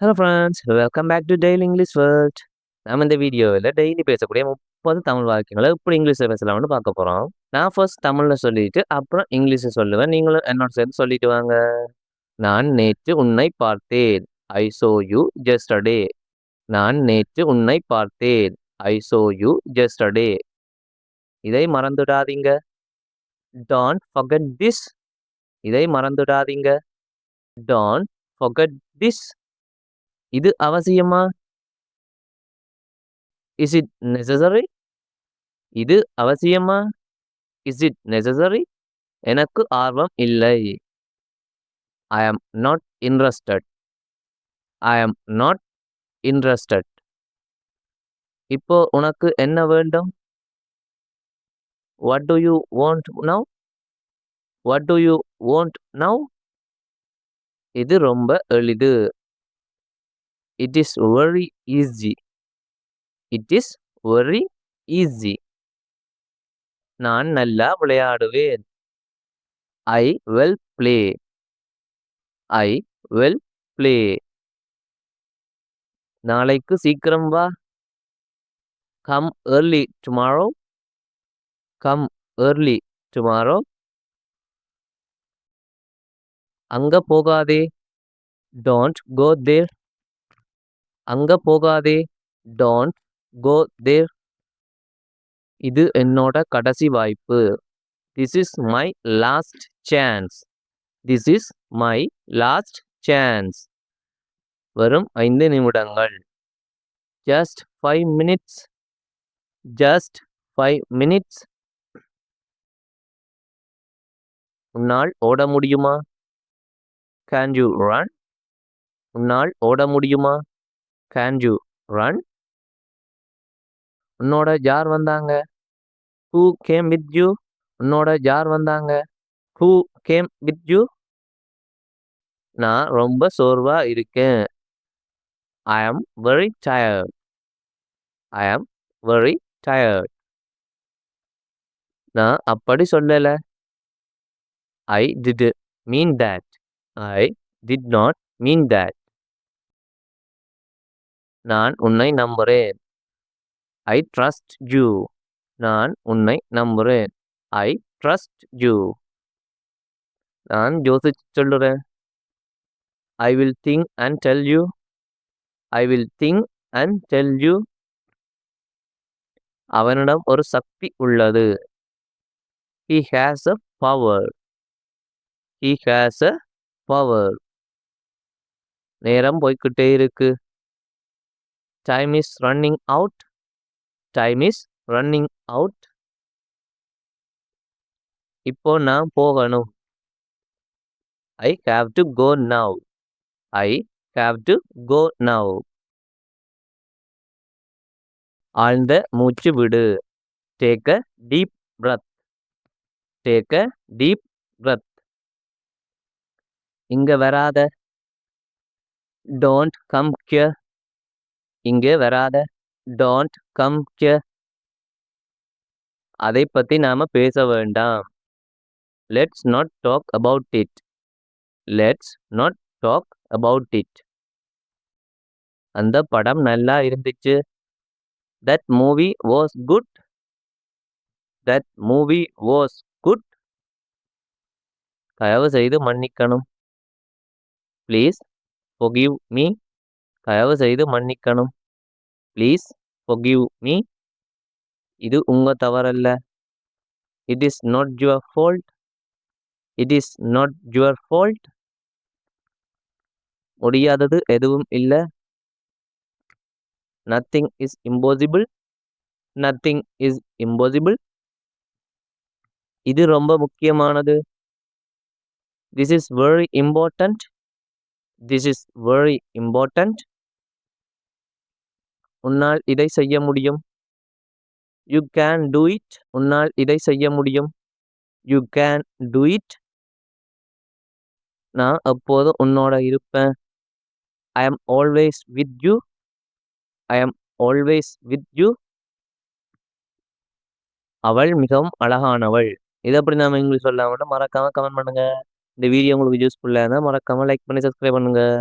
Hello friends welcome back to daily English world நம்ம இந்த வீடியோவில் டெய்லி பேசக்கூடிய முப்பது தமிழ் வாக்கியங்களை எப்படி இங்கிலீஷில் பேசலாம்னு பார்க்க போகிறோம் நான் ஃபர்ஸ்ட் தமிழில் சொல்லிட்டு அப்புறம் இங்கிலீஷில் சொல்லுவேன். நீங்களும் என்னோட சேர்ந்து சொல்லிட்டு வாங்க. நான் நேற்று உன்னை பார்த்தேன். ஐ சோ யூ ஜெஸ்டர்டே நான் நேற்று உன்னை பார்த்தேன். ஐ சோ யூ ஜெஸ்டர்டே இதை மறந்துடாதீங்க டான்ட் ஃபகட் திஸ் இதை மறந்துடாதீங்க டான்ட் ஃபகட் திஸ் இது அவசியமா? இஸ் இட் நெசசரி இது அவசியமா? இஸ் இட் நெசசரி எனக்கு ஆர்வம் இல்லை. ஐ am not interested I am not interested இப்போ உனக்கு என்ன வேண்டும்? What do you want now what do you want now இது ரொம்ப எளிது. It is very easy it is very easy நான் நல்லா விளையாடுவேன். I well play I well play நாளைக்கு சீக்கிரம் வா. Come early tomorrow come early tomorrow அங்க போகாதே. டோன்ட் கோ தேர் அங்க போகாதே. டோன்ட் கோ தேர் இது என்னோட கடைசி வாய்ப்பு. This is my last chance this is my last chance வரும் ஐந்து நிமிடங்கள். Just five minutes just five minutes உன்னால் ஓட முடியுமா? கேன் யூ ரன் உன்னால் ஓட முடியுமா? கேன் யூ ரன் உன்னோட யார் வந்தாங்க? ஹூ கேம் வித் யூ உன்னோட யார் வந்தாங்க? ஹூ கேம் வித் யூ நான் ரொம்ப சோர்வா இருக்கேன். ஐ am very tired I am very tired நான் அப்படி சொல்லல. I did mean that I did not mean that நான் உன்னை நம்புறேன். ஐ ட்ரஸ்ட் யூ நான் உன்னை நம்புறேன். ஐ ட்ரஸ்ட் யூ நான் யோசிச்சு சொல்லுறேன். I will think and tell you I will think and tell you அவனிடம் ஒரு சக்தி உள்ளது. He has a power he has a power நேரம் போய்கிட்டே இருக்கு. Time is running out time is running out இப்போ நான் போகணும். I have to go now I have to go now ஆழ்ந்த மூச்சு விடு. Take a deep breath take a deep breath இங்க வராத. டோன்ட் கம் கியர் இங்கே வராத. டோன்ட் கம் கியர் அதை பற்றி நாம் பேச வேண்டாம். Let's not talk about it let's not talk about it அந்த படம் நல்லா இருந்துச்சு. That movie was good that movie was good தயவு செய்து மன்னிக்கணும். ப்ளீஸ் forgive மீ தயவு செய்து மன்னிக்கணும். ப்ளீஸ் ஃபொகிவ் மீ இது உங்கள் தவறல்ல. It is not your fault it is not your fault முடியாதது எதுவும் இல்லை. Nothing is impossible nothing is impossible இது ரொம்ப முக்கியமானது. This is very important this is very important உன்னால் இதை செய்ய முடியும். யூ கேன் டூ இட் உன்னால் இதை செய்ய முடியும். யூ கேன் டூ இட் நான் அப்போது உன்னோட இருப்பேன். ஐ ஆம் ஆல்வேஸ் வித் யூ ஐ ஆம் ஆல்வேஸ் வித் யூ அவள் மிகவும் அழகானவள். இதை அப்படி நாம் இங்கிலீஷ் சொல்லாம மறக்காமல் கமெண்ட் பண்ணுங்கள் இந்த வீடியோ உங்களுக்கு யூஸ்ஃபுல்லாக இருந்தால் மறக்காமல் லைக் பண்ணி சப்ஸ்கிரைப் பண்ணுங்கள்